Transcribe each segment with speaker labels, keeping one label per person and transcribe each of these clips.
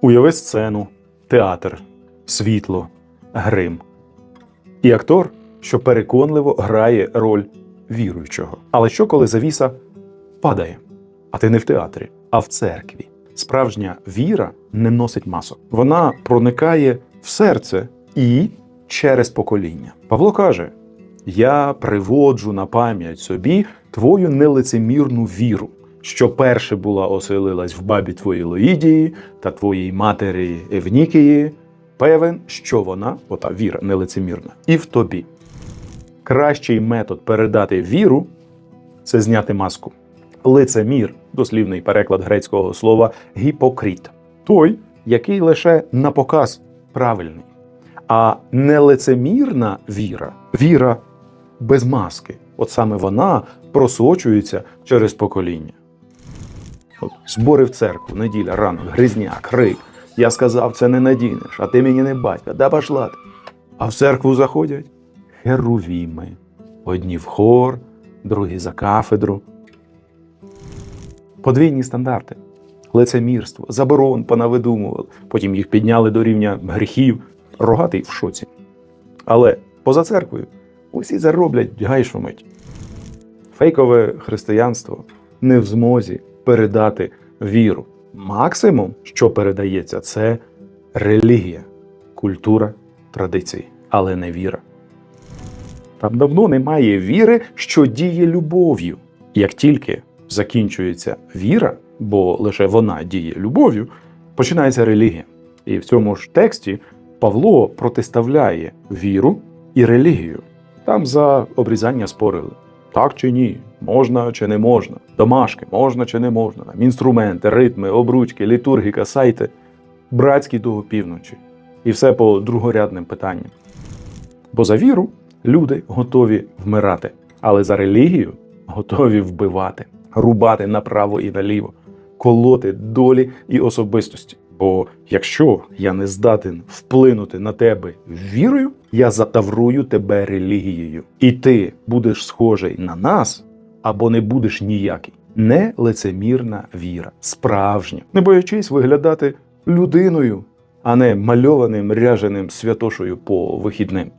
Speaker 1: Уяви сцену, театр, світло, грим. І актор, що переконливо грає роль віруючого. Але що, коли завіса падає? А ти не в театрі, а в церкві. Справжня віра не носить масок. Вона проникає в серце і через покоління. Павло каже: Я приводжу на пам'ять собі твою нелицемірну віру, що перше була оселилась в бабі твоїй Лоїдії та твоїй матері Евнікії. Певен, що вона, ота віра нелицемірна, і в тобі. Кращий метод передати віру це зняти маску. Лицемір, дослівний переклад грецького слова гіпокріт. Той, який лише на показ правильний. А нелицемірна віра віра без маски. От саме вона просочується через покоління. От, збори в церкву, неділя, ранок, гризня, крик. Я сказав, це не надінеш, а ти мені не батька, да пошла ти. А в церкву заходять херувіми. Одні в хор, другі за кафедру. Подвійні стандарти, лицемірство, заборон понавидумували, потім їх підняли до рівня гріхів, рогатий в шоці. Але поза церквою усі зароблять гайшумить. Фейкове християнство не в змозі передати віру. Максимум, що передається, це релігія, культура, традиції, але не віра. Там давно немає віри, що діє любов'ю. Як тільки закінчується віра, бо лише вона діє любов'ю, починається релігія. І в цьому ж тексті Павло протиставляє віру і релігію. Там за обрізання спорили. Так чи ні, можна чи не можна, домашки, можна чи не можна, там, інструменти, ритми, обручки, літургіка, сайти, братські до півночі. І все по другорядним питанням. Бо за віру люди готові вмирати, але за релігію готові вбивати, рубати направо і наліво, колоти долі і особистості. Бо якщо я не здатен вплинути на тебе вірою, я затаврую тебе релігією, і ти будеш схожий на нас або не будеш ніякий. Не лицемірна віра, справжня, не боячись виглядати людиною, а не мальованим ряженим святошою по вихідним.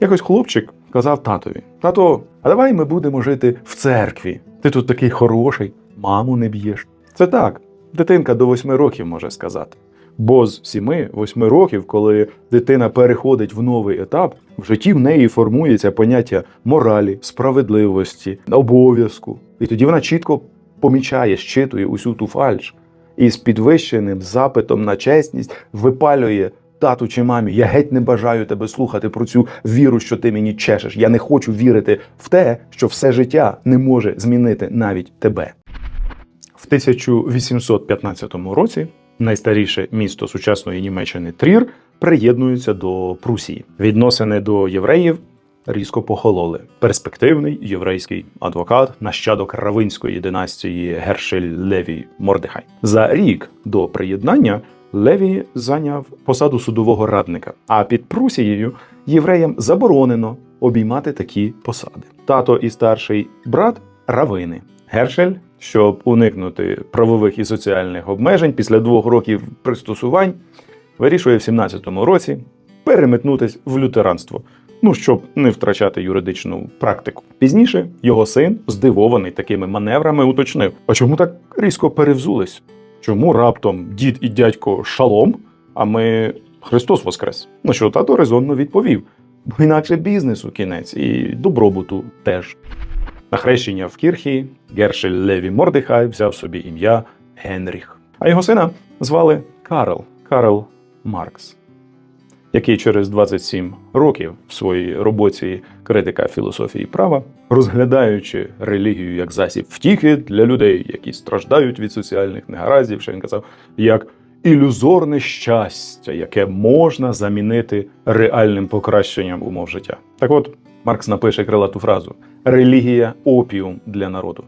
Speaker 1: Якось хлопчик казав татові: Тато, а давай ми будемо жити в церкві. Ти тут такий хороший, маму не б'єш. Це так, дитинка до восьми років може сказати. Бо з 7-8 років, коли дитина переходить в новий етап, в житті в неї формується поняття моралі, справедливості, обов'язку. І тоді вона чітко помічає, щитує усю ту фальш і з підвищеним запитом на чесність випалює тату чи мамі. Я геть не бажаю тебе слухати про цю віру, що ти мені чешеш. Я не хочу вірити в те, що все життя не може змінити навіть тебе. В 1815 році найстаріше місто сучасної Німеччини Трір приєднується до Прусії. Відносини до євреїв різко похололи. Перспективний єврейський адвокат, нащадок равинської династії Гершель Леві Мордехай. За рік до приєднання Леві зайняв посаду судового радника. А під Прусією євреям заборонено обіймати такі посади. Тато і старший брат равини. Гершель, щоб уникнути правових і соціальних обмежень після двох років пристосувань, вирішує в 17-му році переметнутись в лютеранство. Ну, щоб не втрачати юридичну практику. Пізніше його син, здивований такими маневрами, уточнив: а чому так різко перевзулись? Чому раптом дід і дядько шалом, а ми Христос Воскрес? На що тато резонно відповів: бо інакше бізнесу кінець і добробуту теж. На хрещення в Кірхі Гершель Леві Мордехай взяв собі ім'я Генріх, а його сина звали Карл Карл Маркс, який через 27 років в своїй роботі критика філософії права, розглядаючи релігію як засіб втіхи для людей, які страждають від соціальних негараздів, що він казав, як ілюзорне щастя, яке можна замінити реальним покращенням умов життя. Так от Маркс напише крилату фразу: релігія опіум для народу.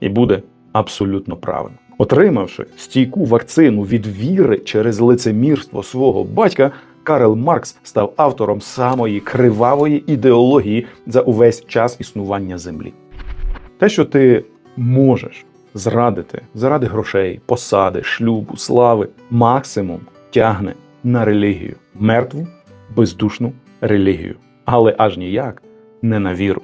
Speaker 1: І буде абсолютно правильно. Отримавши стійку вакцину від віри через лицемірство свого батька, Карл Маркс став автором самої кривавої ідеології за увесь час існування землі. Те, що ти можеш зрадити заради грошей, посади, шлюбу, слави, максимум тягне на релігію, мертву, бездушну релігію, але аж ніяк не на віру.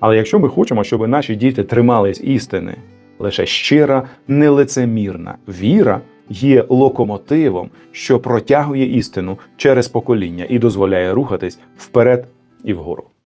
Speaker 1: Але якщо ми хочемо, щоб наші діти тримались істини, лише щира, нелицемірна віра є локомотивом, що протягує істину через покоління і дозволяє рухатись вперед і вгору.